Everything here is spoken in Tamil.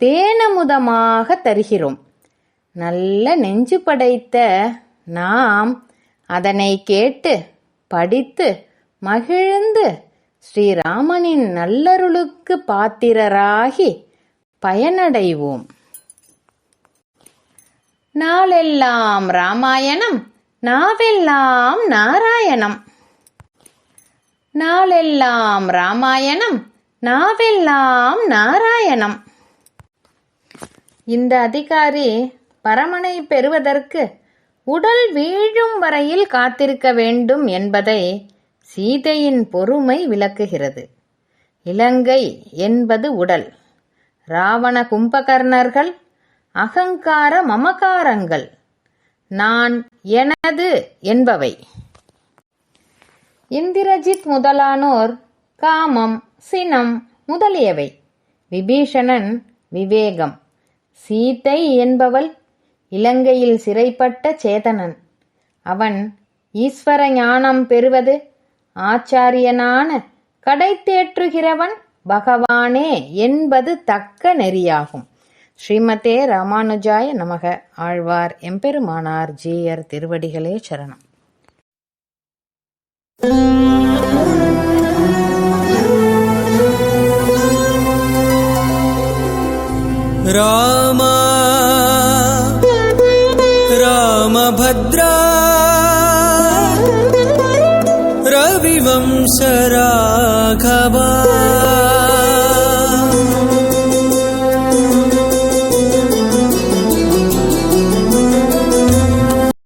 தேனமுதமாக தருகிறோம். நல்ல நெஞ்சு படைத்த நாம் அதனை கேட்டு படித்து மகிழ்ந்து ஸ்ரீராமனின் நல்லருளுக்கு பாத்திரராகி பயனடைவோம். நாளெல்லாம் ராமாயணம் நாவெல்லாம் நாராயணம். நாளெல்லாம் ராமாயணம் நாவெல்லாம் நாராயணம். இந்த அதிகாரி பரமனை பெறுவதற்கு உடல் வீழும் வரையில் காத்திருக்க வேண்டும் என்பதை சீதையின் பொறுமை விளக்குகிறது. இலங்கை என்பது உடல். ராவண கும்பகர்ணர்கள் அகங்கார மமகாரங்கள். நான் எனது என்பவை. இந்திரஜித் முதலானோர் காமம் சினம் முதலியவை. விபீஷணன் விவேகம். சீதை என்பவள் இலங்கையில் சிறைப்பட்ட சேதனன். அவன் ஈஸ்வர ஞானம் பெறுவது ஆச்சாரியனான கடை தேற்றுகிறவன் பகவானே என்பது தக்க நெறியாகும். ஸ்ரீமதே ராமானுஜாய நமக. ஆழ்வார் எம்பெருமானார் ஜீயர் திருவடிகளே சரணம். रामा। रामभद्रा। रविवंशराघवा